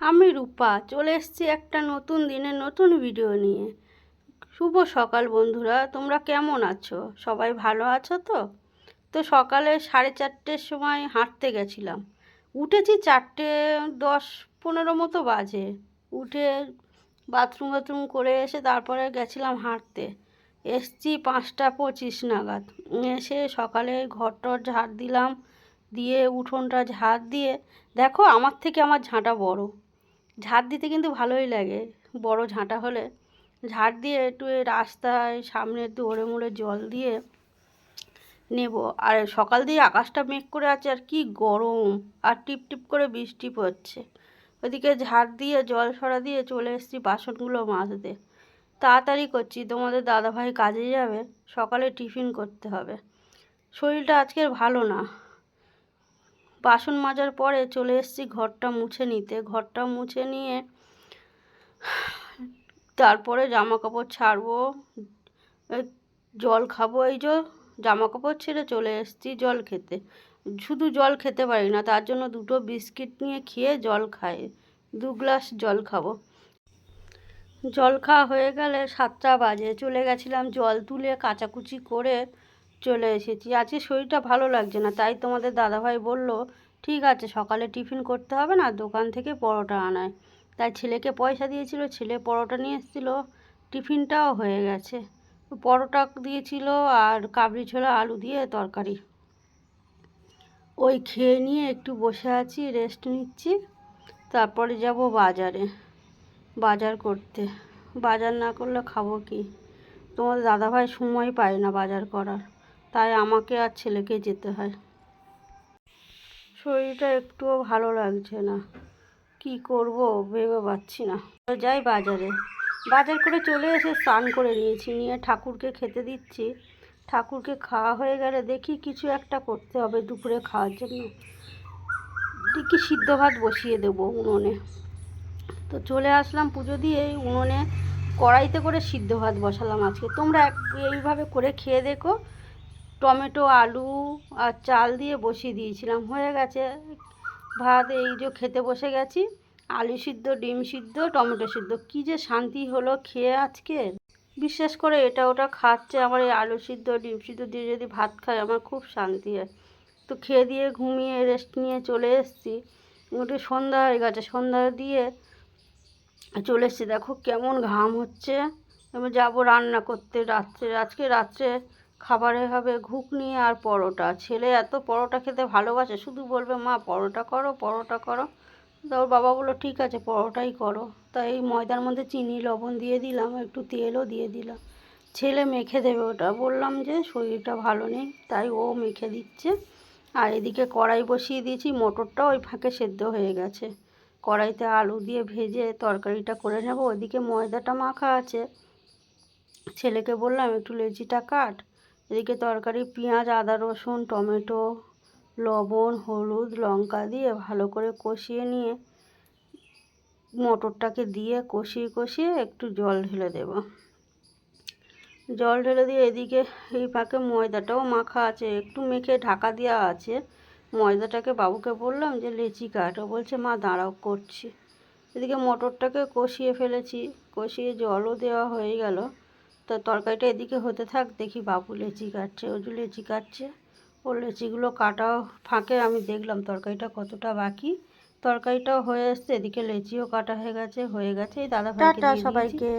আমি রূপা, চলে এসেছি একটা নতুন দিনে নতুন ভিডিও নিয়ে। শুভ সকাল বন্ধুরা, তোমরা কেমন আছো? সবাই ভালো আছো তো? তো সকালে সাড়ে চারটের সময় হাঁটতে গেছিলাম। উঠেছি চারটে দশ পনেরো মতো বাজে। উঠে বাথরুম বাথরুম করে এসে তারপরে গেছিলাম হাঁটতে। এসছি পাঁচটা পঁচিশ নাগাদ। এসে সকালে ঘর টর ঝাড় দিলাম, দিয়ে উঠোনটা ঝাড় দিয়ে, দেখো আমার থেকে আমার ঝাঁটা বড়। ঝাড় দিতে কিন্তু ভালোই লাগে। বড় ঝাঁটা হলে ঝাড় দিয়ে একটু রাস্তায় সামনে একটু ওড়ে মোড়ে জল দিয়ে নেব। আর সকাল দিয়ে আকাশটা মেঘ করে আছে আর কি গরম, আর টিপ টিপ করে বৃষ্টি পড়ছে। ওদিকে ঝাড় দিয়ে জল সরা দিয়ে চলে এসেছি বাসনগুলো মাজতে। তাড়াতাড়ি করছি, তোমাদের দাদাভাই কাজে যাবে, সকালে টিফিন করতে হবে। শরীরটা আজকের ভালো না। বাসন মাজার পরে চলে এসেছি ঘরটা মুছে নিতে। ঘরটা মুছে নিয়ে তারপরে জামা কাপড় ছাড়বো জল খাব, এই যে জামা কাপড় ছেড়ে চলে এসেছি জল খেতে। শুধু জল খেতে পারি না, তার জন্য দুটো বিস্কিট নিয়ে খেয়ে জল খাই। দু গ্লাস জল খাব। জল খাওয়া হয়ে গেলে সাতটা বাজে, চলে গেছিলাম জল তুলে কাচাকুচি করে চলে এসেছি। আজকে শরীরটা ভালো লাগছে না, তাই তোমাদের দাদাভাই বলল, ঠিক আছে, সকালে টিফিন করতে হবে না, দোকান থেকে পরোটা আনায়। তাই ছেলেকে পয়সা দিয়েছিল, ছেলে পরোটা নিয়ে এসেছিল, টিফিনটাও হয়ে গেছে। পরোটা দিয়েছিল আর কাবলি ছোলা আলু দিয়ে তরকারি। ওই খেয়ে নিয়ে একটু বসে আছি রেস্ট নিচ্ছি, তারপরে যাব বাজারে, বাজার করতে। বাজার না করলে খাব কি? তোমার দাদাভাই সময় পায় না বাজার করার। তাই আমাকে আর ছেলেকে যেতে হয়। শরীরটা একটুও ভালো লাগছে না। কি করব ভেবে পাচ্ছি না। যাই বাজারে। বাজার করে চলে এসে স্নান করে নিয়েছি। নিয়ে ঠাকুরকে খেতে দিচ্ছি। ঠাকুরকে খাওয়া হয়ে গেলে দেখি কিছু একটা করতে হবে দুপুরে খাওয়ার জন্য। দেখি সিদ্ধ ভাত বসিয়ে দেবো উনুনে। তো চলে আসলাম পুজো দিয়ে। এই উনুনে কড়াইতে করে সিদ্ধ ভাত বসালাম আজকে। তোমরা এইভাবে করে খেয়ে দেখো। টমেটো, আলু আর চাল দিয়ে বসিয়ে দিয়েছিলাম। হয়ে গেছে। ভাত এই যে খেতে বসে গেছি। আলু সিদ্ধ, ডিম সিদ্ধ, টমেটো সিদ্ধ। কী যে শান্তি হলো খেয়ে আজকে। বিশ্বাস করে এটা ওটা খাচ্ছে আমার এই আলু সিদ্ধ, ডিম সিদ্ধ দিয়ে যদি ভাত খাই, আমার খুব শান্তি হয়। তো খেয়ে দিয়ে ঘুমিয়ে রেস্ট নিয়ে চলে এসেছি। ওটা সন্ধ্যা হয়ে গেছে। সন্ধ্যা দিয়ে চলে এসেছি। দেখো কেমন ঘাম হচ্ছে। এবার যাব রান্না করতে। রাত্রে, আজকে রাত্রে খাবারে হবে ঘুগনি আর পরোটা। ছেলে এত পরোটা খেতে ভালোবাসে, শুধু বলবে, মা, পরোটা করো পরোটা করো। তা ওর বাবা বলল, ঠিক আছে, পরোটাই করো। তাই এই ময়দার মধ্যে চিনি, লবণ দিয়ে দিলাম, একটু তেলও দিয়ে দিলাম। ছেলে মেখে দেবে ওটা। বললাম যে, শরীরটা ভালো নেই। তাই ও মেখে দিচ্ছে। আর এদিকে কড়াই বসিয়ে দিয়েছি মটরটা ওই ফাঁকে সেদ্ধ হয়ে গেছে। কড়াইতে আলু দিয়ে ভেজে তরকারিটা করে নেব। ওইদিকে ময়দাটা মাখা আছে। ছেলেকে বললাম, একটু লেচিটা কাট। এদিকে তরকারি, পেঁয়াজ, আদা, রসুন, টমেটো, লবণ, হলুদ, লঙ্কা দিয়ে ভালো করে কষিয়ে নিয়ে মটরটাকে দিয়ে কষিয়ে কষিয়ে একটু জল ঢেলে দেব। জল ঢেলে দিয়ে এদিকে এই ফাঁকে ময়দাটাও মাখা আছে, একটু মেখে ঢাকা দেওয়া আছে। ময়দাটাকে বাবুকে বললাম যে, লেচি কাট। বলছে, মা, দাঁড়াও, করছি। এদিকে মটরটাকে কষিয়ে ফেলেছি, কষিয়ে জলও দেওয়া হয়ে গেল। তো তরকারিটা এদিকে হতে থাক দেখি বাবু লেচি কাটছে ওজু লেচি কাটছে। ও লেচিগুলো কাটাও ফাঁকে আমি দেখলাম তরকারিটা কতটা বাকি। তরকারিটাও হয়ে এসছে এদিকে লেচিও কাটা হয়ে গেছে হয়ে গেছে এই দাদা সবাইকে।